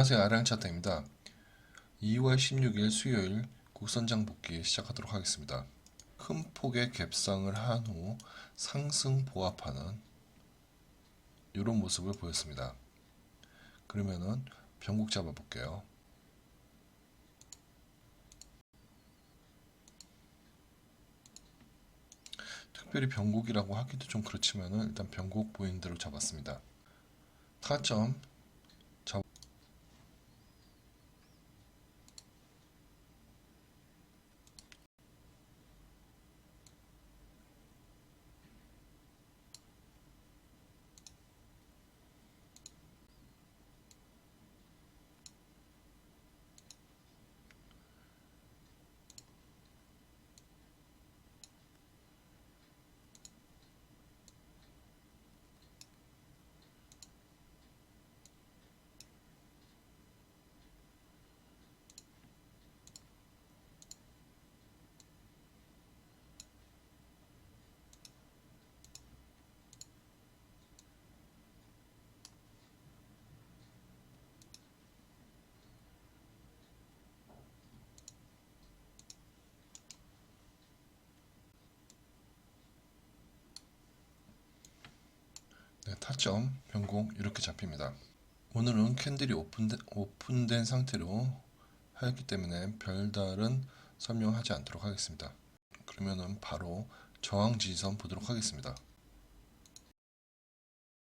안녕하세요. 아랑차트입니다. 2월 16일 수요일 국선장 복귀 시작하도록 하겠습니다. 큰 폭의 갭상을 한 후 상승 보합하는 이런 모습을 보였습니다. 그러면은 변곡 잡아 볼게요. 특별히 변곡이라고 하기도 좀 그렇지만은 일단 변곡 보이는 대로 잡았습니다. 타점 잡 네, 타점, 변곡 이렇게 잡힙니다. 오늘은 캔들이 오픈된, 오픈된 상태로 하였기 때문에 별다른 설명하지 않도록 하겠습니다. 그러면은 바로 저항 지지선 보도록 하겠습니다.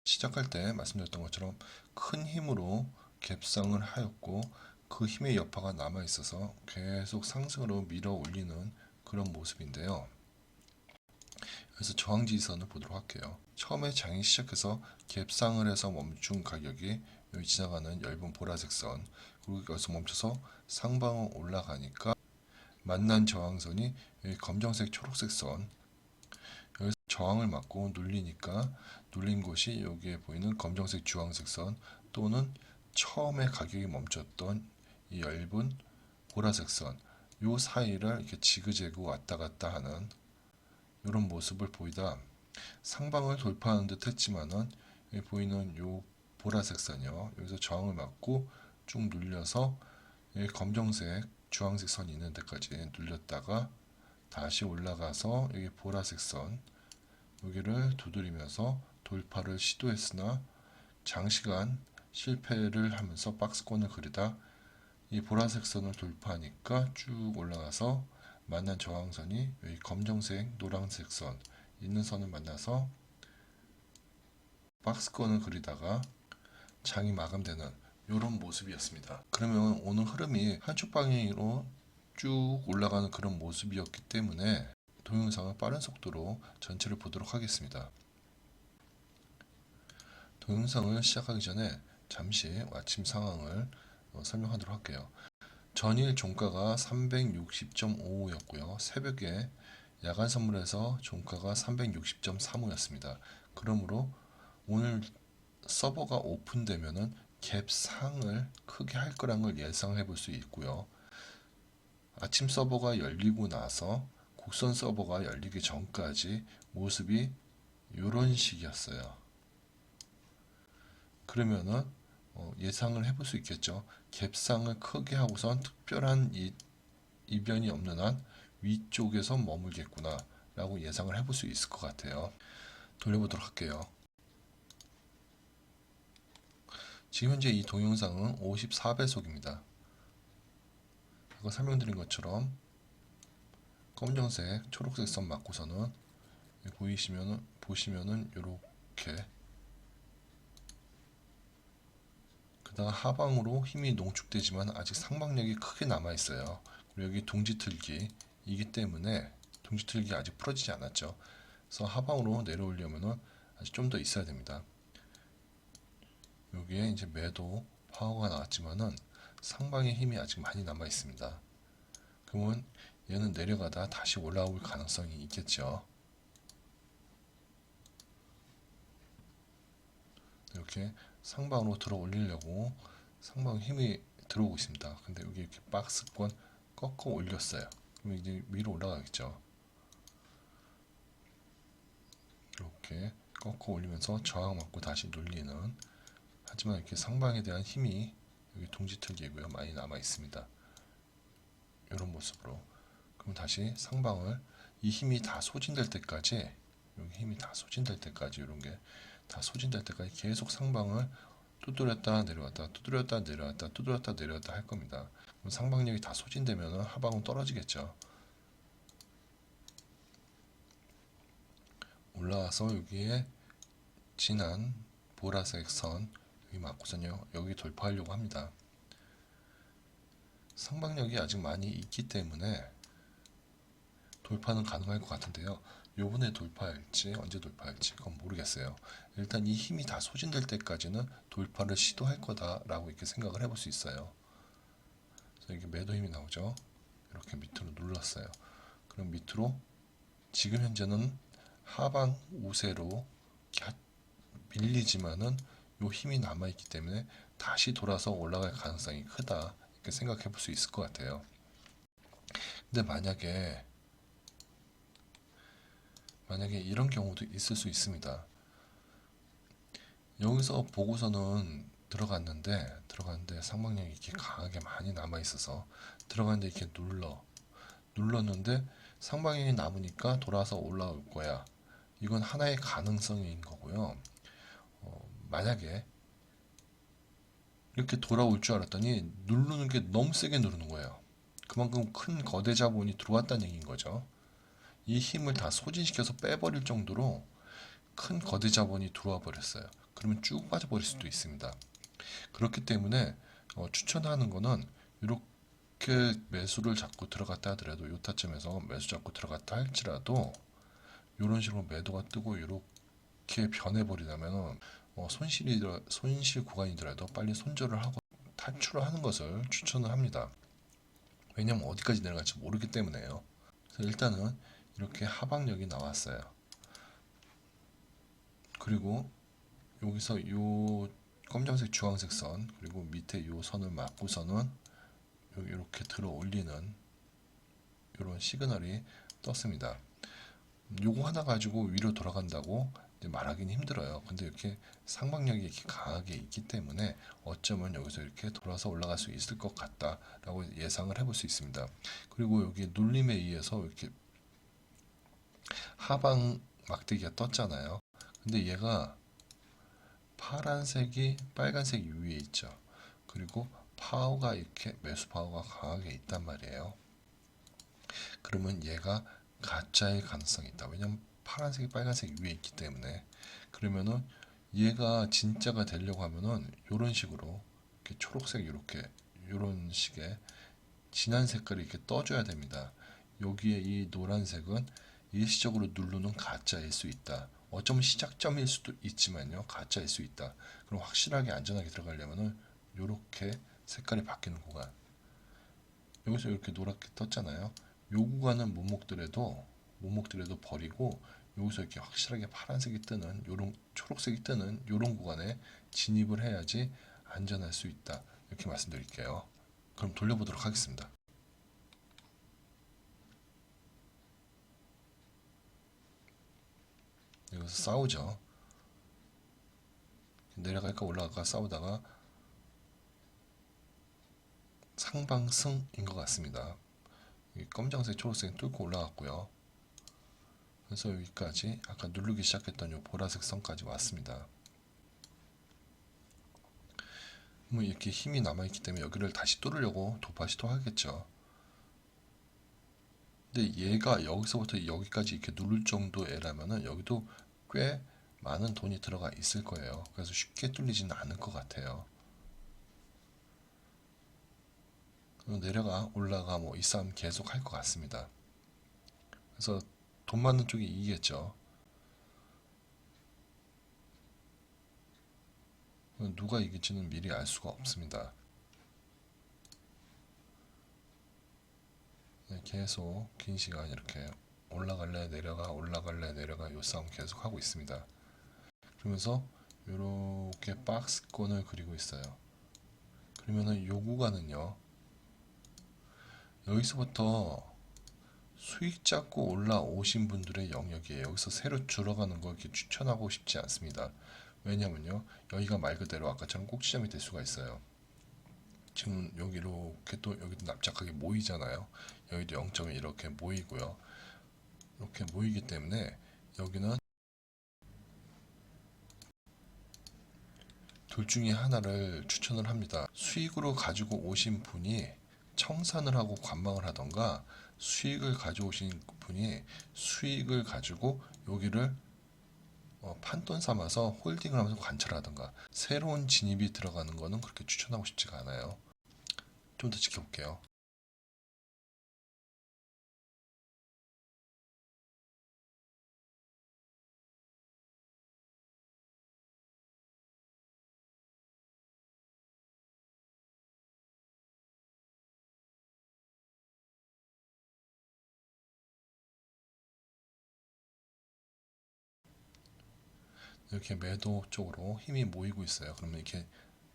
시작할 때 말씀드렸던 것처럼 큰 힘으로 갭상을 하였고 그 힘의 여파가 남아 있어서 계속 상승으로 밀어 올리는 그런 모습인데요. 그래서 저항 지지선을 보도록 할게요. 처음에 장이 시작해서 갭상을 해서 멈춘 가격이 여기 지나가는 얇은 보라색 선 그리고 여기서 멈춰서 상방으로 올라가니까 만난 저항선이 여기 검정색 초록색 선 여기서 저항을 맞고 눌리니까 눌린 곳이 여기에 보이는 검정색 주황색 선 또는 처음에 가격이 멈췄던 이 얇은 보라색 선 요 사이를 이렇게 지그재그 왔다 갔다 하는 이런 모습을 보이다. 상방을 돌파하는 듯 했지만은 보이는 요 보라색 선이요. 여기서 저항을 맞고 쭉 눌려서 검정색 주황색 선이 있는 데까지 눌렸다가 다시 올라가서 여기 보라색 선 여기를 두드리면서 돌파를 시도했으나 장시간 실패를 하면서 박스권을 그리다 이 보라색 선을 돌파하니까 쭉 올라가서 만난 저항선이 여기 검정색 노란색 선 있는 선을 만나서 박스권을 그리다가 장이 마감되는 이런 모습이었습니다. 그러면 오늘 흐름이 한쪽 방향으로 쭉 올라가는 그런 모습이었기 때문에 동영상을 빠른 속도로 전체를 보도록 하겠습니다. 동영상을 시작하기 전에 잠시 아침 상황을 어, 설명하도록 할게요. 전일 종가가 360.55였고요. 새벽에 야간 선물에서 종가가 360.35였습니다. 그러므로 오늘 서버가 오픈되면은 갭 상을 크게 할 거란 걸 예상해 볼 수 있고요. 아침 서버가 열리고 나서 곡선 서버가 열리기 전까지 모습이 이런 식이었어요. 그러면은 어, 예상을 해볼 수 있겠죠. 갭상을 크게 하고선 특별한 이, 이변이 없는 한 위쪽에서 머물겠구나 라고 예상을 해볼 수 있을 것 같아요. 돌려보도록 할게요. 지금 현재 이 동영상은 54배속입니다. 아까 설명드린 것처럼 검정색, 초록색 선 맞고서는 보이시면은 보시면은 이렇게 그다가 하방으로 힘이 농축되지만 아직 상방력이 크게 남아 있어요. 그리고 여기 둥지틀기 이기 때문에 둥지틀기 아직 풀어지지 않았죠. 그래서 하방으로 내려오려면은 아직 좀 더 있어야 됩니다. 여기에 이제 매도 파워가 나왔지만은 상방의 힘이 아직 많이 남아 있습니다. 그러면 얘는 내려가다 다시 올라올 가능성이 있겠죠. 이렇게 상방으로 들어 올리려고 상방 힘이 들어오고 있습니다. 근데 여기 이렇게 박스권 꺾어 올렸어요. 그럼 이제 위로 올라가겠죠. 이렇게 꺾어 올리면서 저항 맞고 다시 눌리는 하지만 이렇게 상방에 대한 힘이 여기 둥지털기고요. 많이 남아 있습니다. 이런 모습으로. 그럼 다시 상방을 이 힘이 다 소진될 때까지 여기 힘이 다 소진될 때까지 이런 게 다 소진될 때까지 계속 상방을 두드렸다 내려왔다 두드렸다 내려왔다 두드렸다 내려왔다 할 겁니다. 그럼 상방력이 다 소진되면 하방은 떨어지겠죠. 올라와서 여기에 진한 보라색 선 여기 맞고선요 여기 돌파하려고 합니다. 상방력이 아직 많이 있기 때문에 돌파는 가능할 것 같은데요. 요번에 돌파할지 언제 돌파할지 그건 모르겠어요. 일단 이 힘이 다 소진될 때까지는 돌파를 시도할 거다라고 이렇게 생각을 해볼 수 있어요. 그래서 이게 매도 힘이 나오죠. 이렇게 밑으로 눌렀어요. 그럼 밑으로 지금 현재는 하방 우세로 갸- 밀리지만은 요 힘이 남아 있기 때문에 다시 돌아서 올라갈 가능성이 크다 이렇게 생각해 볼 수 있을 것 같아요. 근데 만약에 만약에 이런 경우도 있을 수 있습니다. 여기서 보고서는 들어갔는데 들어갔는데 상방력이 이렇게 강하게 많이 남아 있어서 들어갔는데 이렇게 눌러 눌렀는데 상방력이 남으니까 돌아서 올라올 거야. 이건 하나의 가능성인 거고요. 어, 만약에 이렇게 돌아올 줄 알았더니 누르는 게 너무 세게 누르는 거예요. 그만큼 큰 거대 자본이 들어왔다는 얘기인 거죠. 이 힘을 다 소진시켜서 빼버릴 정도로 큰 거대 자본이 들어와 버렸어요. 그러면 쭉 빠져버릴 수도 있습니다. 그렇기 때문에 어, 추천하는 거는 이렇게 매수를 잡고 들어갔다 하더라도 요 타점에서 매수 잡고 들어갔다 할지라도 이런 식으로 매도가 뜨고 이렇게 변해버리다면 어, 손실이 손실 구간이더라도 빨리 손절을 하고 탈출을 하는 것을 추천을 합니다. 왜냐면 어디까지 내려갈지 모르기 때문에요. 그래서 일단은 이렇게 하방력이 나왔어요. 그리고 여기서 요 검정색 주황색 선 그리고 밑에 요 선을 맞고서는 여기 이렇게 들어 올리는 이런 시그널이 떴습니다. 요거 하나 가지고 위로 돌아간다고 말하기는 힘들어요. 근데 이렇게 상방력이 이렇게 강하게 있기 때문에 어쩌면 여기서 이렇게 돌아서 올라갈 수 있을 것 같다라고 예상을 해볼 수 있습니다. 그리고 여기 눌림에 의해서 이렇게 하방 막대기가 떴잖아요. 근데 얘가 파란색이 빨간색 위에 있죠. 그리고 파워가 이렇게 매수 파워가 강하게 있단 말이에요. 그러면 얘가 가짜일 가능성이 있다. 왜냐면 파란색이 빨간색 위에 있기 때문에 그러면은 얘가 진짜가 되려고 하면은 이런 식으로 이렇게 초록색 이렇게 이런 식의 진한 색깔이 이렇게 떠줘야 됩니다. 여기에 이 노란색은 일시적으로 누르는 가짜일 수 있다. 어쩌면 시작점일 수도 있지만요. 가짜일 수 있다. 그럼 확실하게 안전하게 들어가려면은 이렇게 색깔이 바뀌는 구간. 여기서 이렇게 노랗게 떴잖아요. 요 구간은 못 먹더라도 못 먹더라도 버리고 여기서 이렇게 확실하게 파란색이 뜨는 요런 초록색이 뜨는 요런 구간에 진입을 해야지 안전할 수 있다. 이렇게 말씀드릴게요. 그럼 돌려보도록 하겠습니다. 여기서 싸우죠. 내려갈까 올라갈까 싸우다가 상방승인 것 같습니다. 이 검정색, 초록색 뚫고 올라갔고요. 그래서 여기까지 아까 누르기 시작했던 요 보라색 선까지 왔습니다. 뭐 이렇게 힘이 남아있기 때문에 여기를 다시 뚫으려고 도파 시도하겠죠. 근데 얘가 여기서부터 여기까지 이렇게 누를 정도에라면은 여기도 꽤 많은 돈이 들어가 있을 거예요. 그래서 쉽게 뚫리지는 않을 것 같아요. 내려가 올라가 뭐 이 싸움 계속 할 것 같습니다. 그래서 돈 많은 쪽이 이기겠죠. 누가 이길지는 미리 알 수가 없습니다. 네, 계속 긴 시간 이렇게 올라갈래 내려가 올라갈래 내려가 요 싸움 계속 하고 있습니다. 그러면서 이렇게 박스권을 그리고 있어요. 그러면은 요 구간은요. 여기서부터 수익 잡고 올라오신 분들의 영역이에요. 여기서 새로 줄어가는 거 이렇게 추천하고 싶지 않습니다. 왜냐면요. 여기가 말 그대로 아까처럼 꼭지점이 될 수가 있어요. 지금 여기 이렇게 또 여기도 납작하게 모이잖아요. 여기도 0점이 이렇게 모이고요. 이렇게 모이기 때문에 여기는 둘 중에 하나를 추천을 합니다. 수익으로 가지고 오신 분이 청산을 하고 관망을 하던가 수익을 가져오신 분이 수익을 가지고 여기를 어, 판돈 삼아서 홀딩을 하면서 관찰하던가 새로운 진입이 들어가는 거는 그렇게 추천하고 싶지가 않아요. 좀 더 지켜볼게요. 이렇게 매도 쪽으로 힘이 모이고 있어요. 그러면 이렇게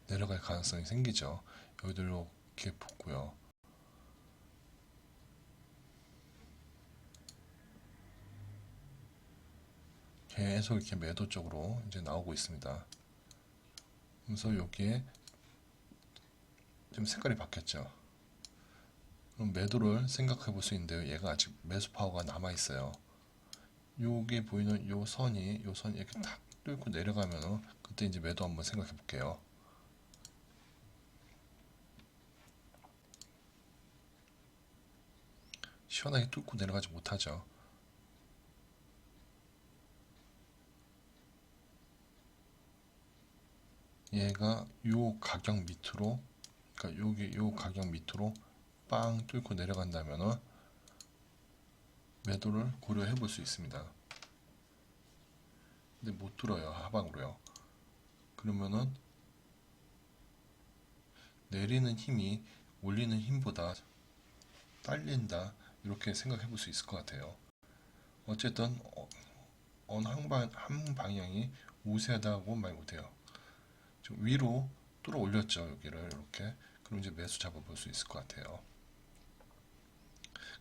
내려갈 가능성이 생기죠. 여기도 이렇게 붙고요. 계속 이렇게 매도 쪽으로 이제 나오고 있습니다. 그래서 여기에 좀 색깔이 바뀌었죠. 그럼 매도를 생각해 볼 수 있는데요. 얘가 아직 매수 파워가 남아 있어요. 여기 보이는 요 선이 요 선이 이렇게 탁 뚫고 내려가면은 그때 이제 매도 한번 생각해 볼게요. 시원하게 뚫고 내려가지 못하죠. 얘가 요 가격 밑으로 그러니까 여기 요 가격 밑으로 빵 뚫고 내려간다면은 매도를 고려해 볼 수 있습니다. 근데 못 들어요 하방으로요. 그러면은 내리는 힘이 올리는 힘보다 딸린다 이렇게 생각해 볼 수 있을 것 같아요. 어쨌든 어, 어느 한, 방, 한 방향이 우세하다고 말 못해요. 좀 위로 뚫어 올렸죠 여기를 이렇게 그럼 이제 매수 잡아 볼 수 있을 것 같아요.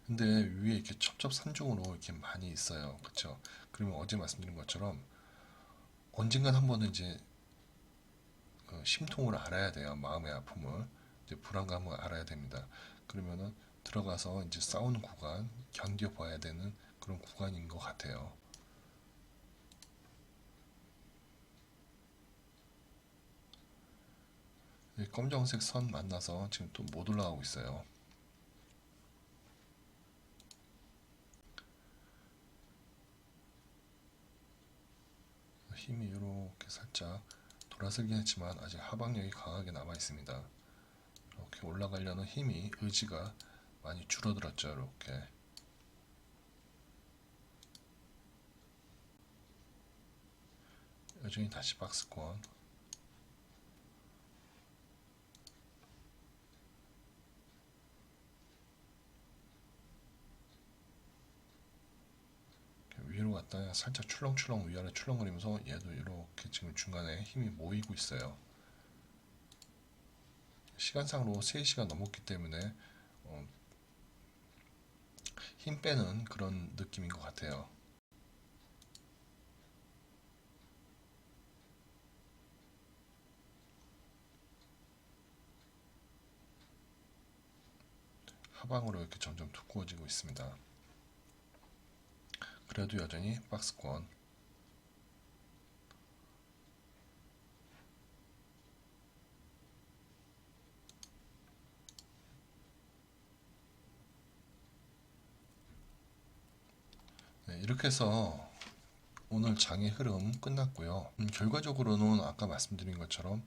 근데 위에 이렇게 첩첩산중으로 이렇게 많이 있어요. 그렇죠? 그러면 어제 말씀드린 것처럼 언젠간 한 번은 이제 그 심통을 알아야 돼요. 마음의 아픔을 이제 불안감을 알아야 됩니다. 그러면은 들어가서 이제 싸우는 구간 견뎌봐야 되는 그런 구간인 것 같아요. 이 검정색 선 만나서 지금 또 못 올라가고 있어요. 힘이 이렇게 살짝 돌아서긴 했지만 아직 하방력이 강하게 남아 있습니다. 이렇게 올라가려는 힘이 의지가 많이 줄어들었죠. 이렇게 여전히 다시 박스권 갔다가 살짝 출렁출렁 위아래 출렁거리면서 얘도 이렇게 지금 중간에 힘이 모이고 있어요. 시간상으로 3시간 넘었기 때문에 어, 힘 빼는 그런 느낌인 것 같아요. 하방으로 이렇게 점점 두꺼워지고 있습니다. 그래도 여전히 박스권 네, 이렇게 해서 오늘 장의 흐름 끝났고요. 음, 결과적으로는 아까 말씀드린 것처럼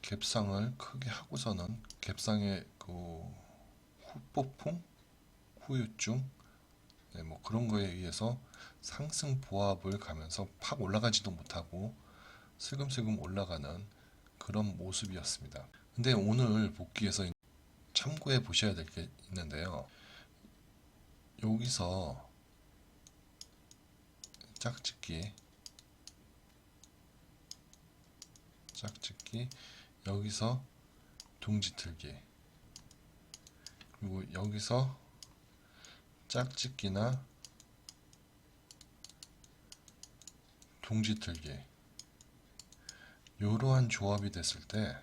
갭상을 크게 하고서는 갭상의 그 후폭풍, 후유증, 네, 뭐 그런 거에 의해서 상승 보합을 가면서 팍 올라가지도 못하고 슬금슬금 올라가는 그런 모습이었습니다. 근데 오늘 복귀에서 참고해 보셔야 될 게 있는데요. 여기서 짝짓기 짝짓기 여기서 둥지 틀기 그리고 여기서 짝짓기나 둥지 틀기 이러한 조합이 됐을 때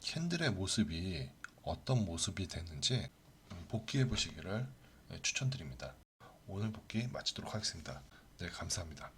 캔들의 모습이 어떤 모습이 됐는지 복귀해 보시기를 추천드립니다. 오늘 복귀 마치도록 하겠습니다. 네, 감사합니다.